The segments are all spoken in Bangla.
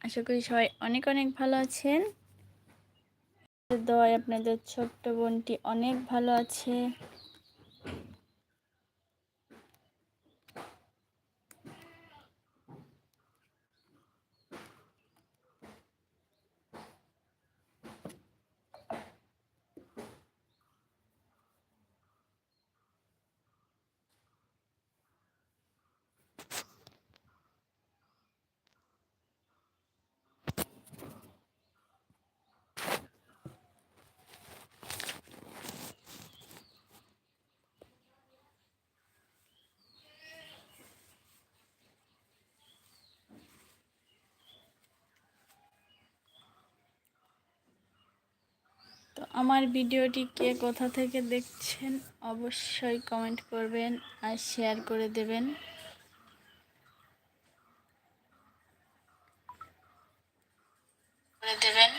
আশা করি সবাই অনেক অনেক ভালো আছেন। দয় আপনাদের ছোট্ট বোনটি অনেক ভালো আছে। তো আমার ভিডিওটি কে কোথা থেকে দেখছেন অবশ্যই কমেন্ট করবেন আর শেয়ার করে দেবেন। করে দেবেন।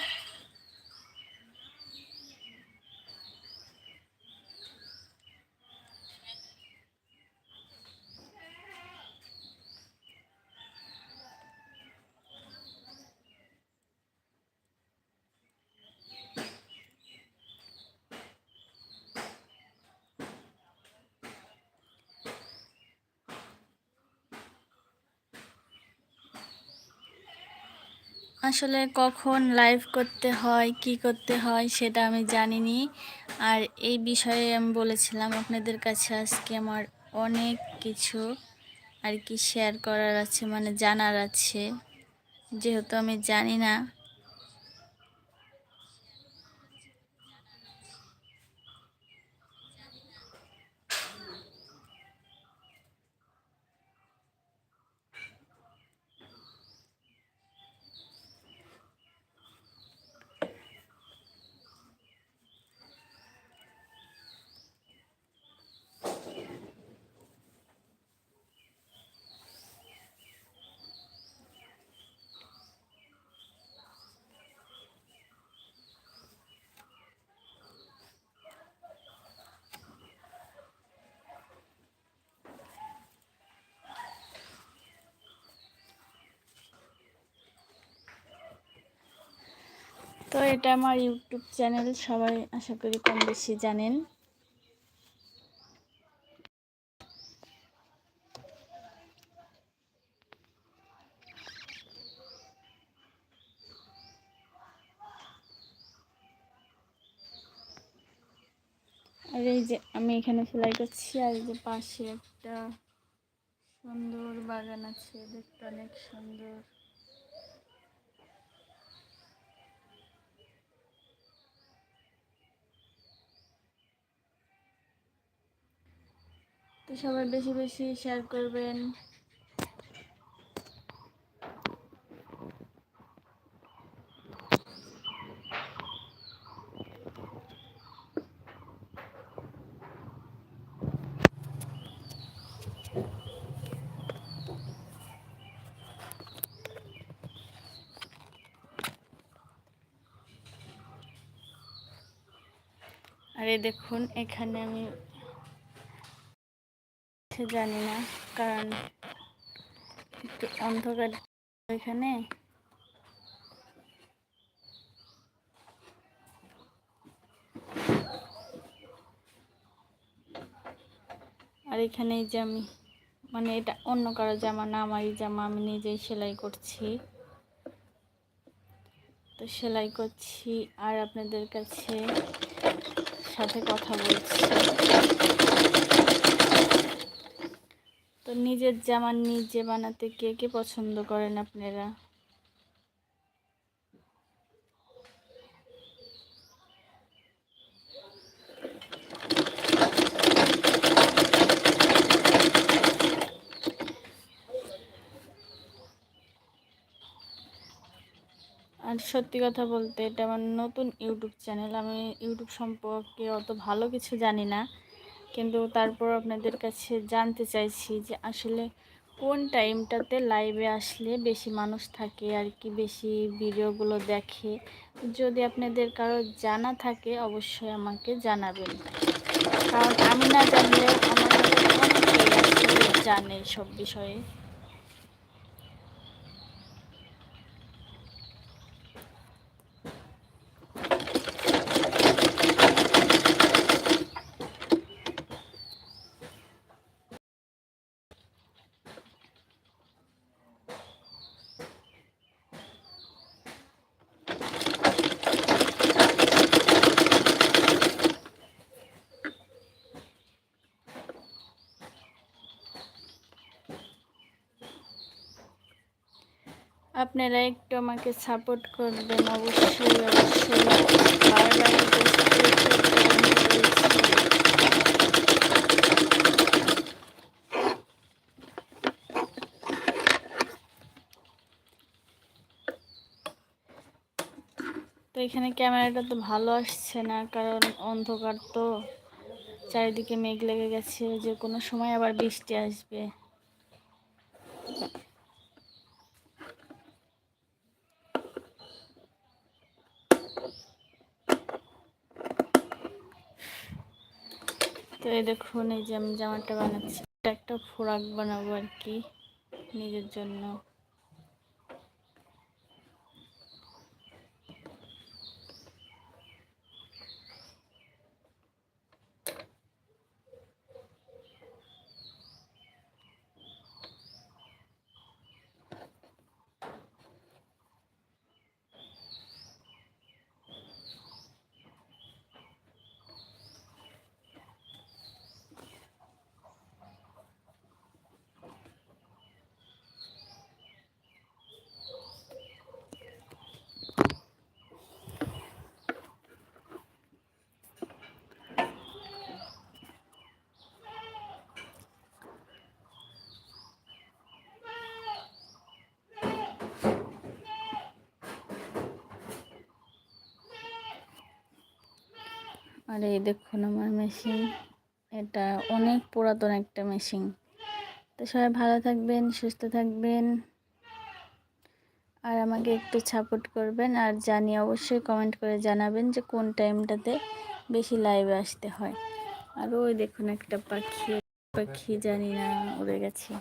আসলে কখন লাইভ করতে হয়, কি করতে হয় সেটা আমি জানিনি। আর এই বিষয়ে আমি বলেছিলাম আপনাদের কাছে আজকে আমার অনেক কিছু আর কি শেয়ার করার আছে মানে জানার আছে। যেহেতু আমি জানি না তো এটা আমার ইউটিউব চ্যানেল সবাই আশা করি কম বেশি জানেন। আর এই যে আমি এখানে সেলাই করছি, আর এই যে পাশে একটা সুন্দর বাগান আছে, দেখতে অনেক সুন্দর। তো সবাই বেশি বেশি শেয়ার করবেন। আরে দেখুন এখানে আমি জানি না, কারণ একটু অন্ধকার এখানে আর এখানে যে আমি মানে এটা অন্য কারও জামা না, আমারই জামা, আমি নিজেই সেলাই করছি। তো সেলাই করছি, আর আপনাদের কাছে সাথে কথা বলছি। তো নিজের জামা নিজে বানাতে কে কে পছন্দ করেন আপনারা? আর সত্যি কথা বলতে এটা আমার নতুন ইউটিউব চ্যানেল। আমি ইউটিউব সম্পর্কে অত ভালো কিছু জানি না। কিন্তু তারপর আপনাদের কাছে জানতে চাইছি যে আসলে কোন টাইমটাতে লাইভে আসলে বেশি মানুষ থাকে আর কি, বেশি ভিডিওগুলো দেখে? যদি আপনাদের কারও জানা থাকে, অবশ্যই আমাকে জানাবেন। কারণ আমি না জানলে আমার জানে সব বিষয়ে। আপনারা একটু আমাকে সাপোর্ট করবেন, অবশ্যই অবশ্যই। তো এখানে ক্যামেরাটা তো ভালো আসছে না, কারণ অন্ধকার তো চারিদিকে মেঘ লেগে গেছে, যে কোনো সময় আবার বৃষ্টি আসবে তো এই দেখুন, এই যে আমি জামাটা বানাচ্ছি। এটা একটা ফোরাক বানাবো আর কি, নিজের জন্য। আর এই দেখুন আমার মেশিন এটা অনেক পুরাতন একটা মেশিন তো সবাই ভালো থাকবেন, সুস্থ থাকবেন। আর আমাকে একটু সাপোর্ট করবেন আর জানি অবশ্যই কমেন্ট করে জানাবেন যে কোন টাইমটাতে বেশি লাইভে আসতে হয়। আর ওই দেখুন একটা পাখি পাখি জানি না, উড়ে গেছে।